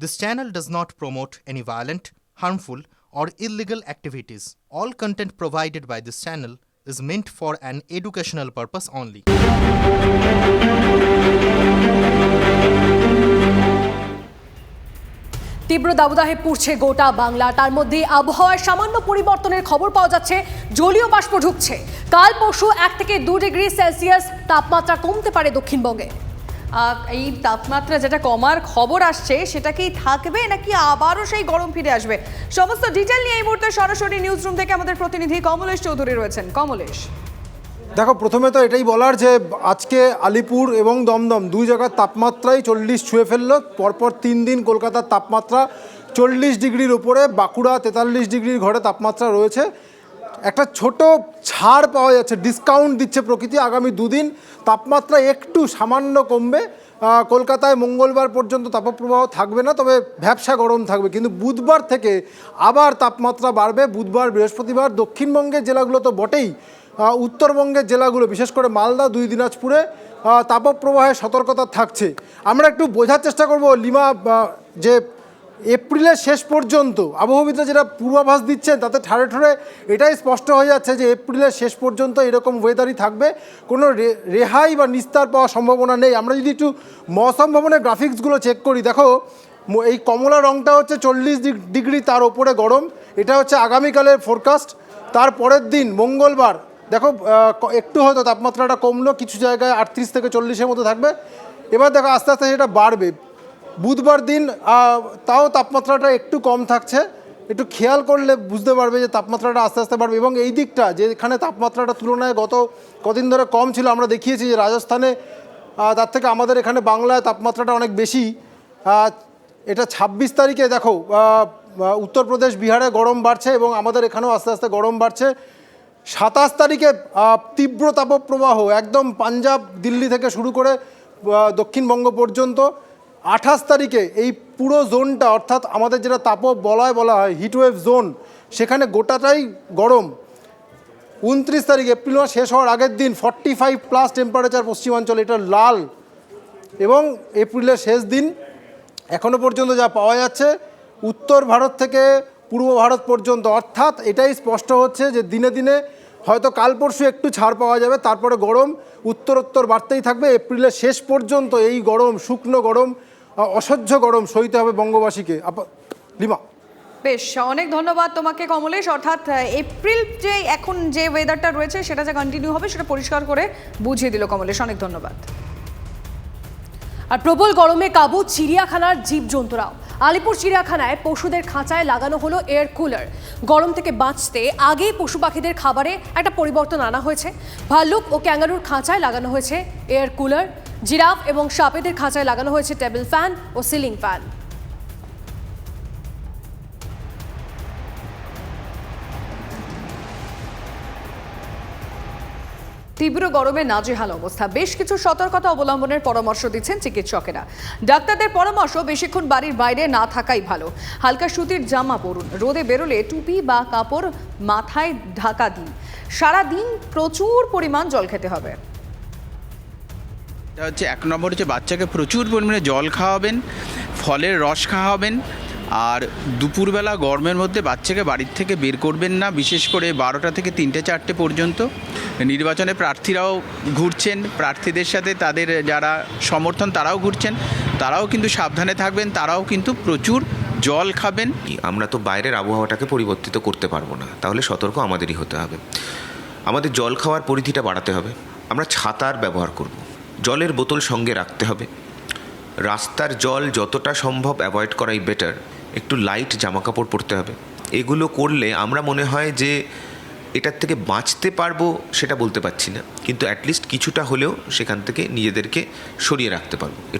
This channel does not promote any violent, harmful, or illegal activities. All content provided by this channel is meant for an educational purpose only. তীব্র দাবদাহে পুড়ছে গোটা বাংলা তার মধ্যে আবহাওয়ার সামান্য পরিবর্তনের খবর পাওয়া যাচ্ছে জলীয় বাষ্প ঢুকছে কাল পরশু এক থেকে দু ডিগ্রি সেলসিয়াস তাপমাত্রা কমতে পারে দক্ষিণবঙ্গে এই তাপমাত্রা যেটা কমার খবর আসছে সেটা কি থাকবে নাকি আবারও সেই গরম ফিরে আসবে? সমস্ত ডিটেল নিয়ে এই মুহূর্তে সরাসরি নিউজ রুম থেকে আমাদের প্রতিনিধি কমলেশ চৌধুরী রয়েছেন। কমলেশ। দেখো, প্রথমে তো এটাই বলার যে আজকে আলিপুর এবং দমদম দুই জায়গার তাপমাত্রাই চল্লিশ ছুঁয়ে ফেলল। পরপর তিন দিন কলকাতার তাপমাত্রা চল্লিশ ডিগ্রির উপরে, বাঁকুড়া তেতাল্লিশ ডিগ্রির ঘরে তাপমাত্রা রয়েছে। একটা ছোট ছাড় পাওয়া যাচ্ছে ডিসকাউন্ট দিচ্ছে প্রকৃতি আগামী দুদিন। তাপমাত্রা একটু সামান্য কমবে। কলকাতায় মঙ্গলবার পর্যন্ত তাপপ্রবাহ থাকবে না তবে ভ্যাবসা গরম থাকবে। কিন্তু বুধবার থেকে আবার তাপমাত্রা বাড়বে। বুধবার বৃহস্পতিবার দক্ষিণবঙ্গের জেলাগুলো তো বটেই। উত্তরবঙ্গের জেলাগুলো বিশেষ করে মালদা দুই দিনাজপুরে আহ, তাপপ্রবাহের সতর্কতা থাকছে। আমরা একটু বোঝার চেষ্টা করব লিমা যে এপ্রিলের শেষ পর্যন্ত আবহবিদরা যেটা পূর্বাভাস দিচ্ছেন, তাতে ঠাড়ে ঠাড়ে এটাই স্পষ্ট হয়ে যাচ্ছে যে এপ্রিলের শেষ পর্যন্ত এরকম ওয়েদারই থাকবে। কোনো রেহাই বা নিস্তার পাওয়ার সম্ভাবনা নেই। আমরা যদি একটু মৌসম ভবনের গ্রাফিক্সগুলো চেক করি, দেখো এই কমলা রংটা হচ্ছে চল্লিশ ডিগ্রি তার ওপরে গরম। এটা হচ্ছে আগামীকালের ফোরকাস্ট তার পরের দিন, মঙ্গলবার, দেখো একটু হয়তো তাপমাত্রাটা কমলো, কিছু জায়গায় আটত্রিশ থেকে চল্লিশের মতো থাকবে। এবার দেখো, আস্তে আস্তে সেটা বাড়বে। বুধবার দিন তাও তাপমাত্রাটা একটু কম থাকছে। একটু খেয়াল করলে বুঝতে পারবে যে তাপমাত্রাটা আস্তে আস্তে বাড়বে এবং এই দিকটা, যেখানে তাপমাত্রাটা তুলনায় গত কদিন ধরে কম ছিল, আমরা দেখিয়েছি যে রাজস্থানে তার থেকে আমাদের এখানে বাংলায় তাপমাত্রাটা অনেক বেশি। এটা ছাব্বিশ তারিখে দেখো উত্তরপ্রদেশ, বিহারে গরম বাড়ছে এবং আমাদের এখানেও আস্তে আস্তে গরম বাড়ছে। সাতাশ তারিখে তীব্র তাপপ্রবাহ, একদম পাঞ্জাব, দিল্লি থেকে শুরু করে দক্ষিণবঙ্গ পর্যন্ত। আঠাশ তারিখে এই পুরো জোনটা, অর্থাৎ আমাদের যেটা তাপ বলায় বলা হয় হিটওয়েভ জোন সেখানে গোটাটাই গরম। উনত্রিশ তারিখ, এপ্রিল মাস শেষ হওয়ার আগের দিন ফর্টি ফাইভ প্লাস টেম্পারেচার পশ্চিমাঞ্চলে এটা লাল। এবং এপ্রিলের শেষ দিন এখনও পর্যন্ত যা পাওয়া যাচ্ছে, উত্তর ভারত থেকে পূর্ব ভারত পর্যন্ত। অর্থাৎ এটাই স্পষ্ট হচ্ছে যে দিনে দিনে হয়তো কাল পরশু একটু ছাড় পাওয়া যাবে, তারপরে গরম, উত্তরোত্তর বাড়তেই থাকবে। এপ্রিলের শেষ পর্যন্ত এই গরম, শুকনো গরম অসহ্য গরম সইতে হবে বঙ্গবাসীকে। লিমা। বেশ অনেক ধন্যবাদ তোমাকে কমলেশ। অর্থাৎ এপ্রিল যে এখন যে ওয়েদারটা রয়েছে সেটা যে কন্টিনিউ হবে সেটা পরিষ্কার করে বুঝিয়ে দিল কমলেশ। অনেক ধন্যবাদ। আর প্রবল গরমে কাবু চিড়িয়াখানার জীবজন্তুরাও। আলিপুর চিড়িয়াখানায় পশুদের খাঁচায় লাগানো হলো এয়ার কুলার গরম থেকে বাঁচতে আগেই পশু পাখিদের খাবারে একটা পরিবর্তন আনা হয়েছে। ভাল্লুক ও ক্যাঙ্গারুর খাঁচায় লাগানো হয়েছে এয়ার কুলার জিরাফ এবং সাপেদের খাঁচায় লাগানো হয়েছে টেবিল ফ্যান ও সিলিং ফ্যান। তীব্র গরমে নাজেহাল অবস্থা। বেশ কিছু সতর্কতা অবলম্বনের পরামর্শ দিচ্ছেন চিকিৎসকেরা। ডাক্তারদের পরামর্শ, বেশিক্ষণ বাড়ির বাইরে না থাকাই ভালো। হালকা সুতির জামা পরুন। রোদে বেরোলে টুপি বা কাপড় মাথায় ঢাকা দিন। সারাদিন প্রচুর পরিমাণ জল খেতে হবে। হচ্ছে এক নম্বর হচ্ছে বাচ্চাকে প্রচুর পরিমাণে জল খাওয়াবেন, ফলের রস খাওয়াবেন, আর দুপুরবেলা গরমের মধ্যে বাচ্চাকে বাড়ির থেকে বের করবেন না, বিশেষ করে বারোটা থেকে তিনটে চারটে পর্যন্ত। নির্বাচনে প্রার্থীরাও ঘুরছেন, প্রার্থীদের সাথে তাদের যারা সমর্থন তারাও ঘুরছেন, তারাও কিন্তু সাবধানে থাকবেন, তারাও কিন্তু প্রচুর জল খাবেন। আমরা তো বাইরের আবহাওয়াটাকে পরিবর্তিত করতে পারব না, তাহলে সতর্ক আমাদেরই হতে হবে। আমাদের জল খাওয়ার পরিধিটা বাড়াতে হবে। আমরা ছাতার ব্যবহার করব। জলের বোতল সঙ্গে রাখতে হবে। রাস্তার জল যতটা সম্ভব অ্যাভয়েড করাই বেটার। একটু লাইট জামাকাপড় পরতে হবে। এগুলো করলে আমরা মনে হয় যে এটার থেকে বাঁচতে পারব সেটা বলতে পারছি না। কিন্তু অ্যাটলিস্ট কিছুটা হলেও সেখান থেকে নিজেদেরকে সরিয়ে রাখতে পারব।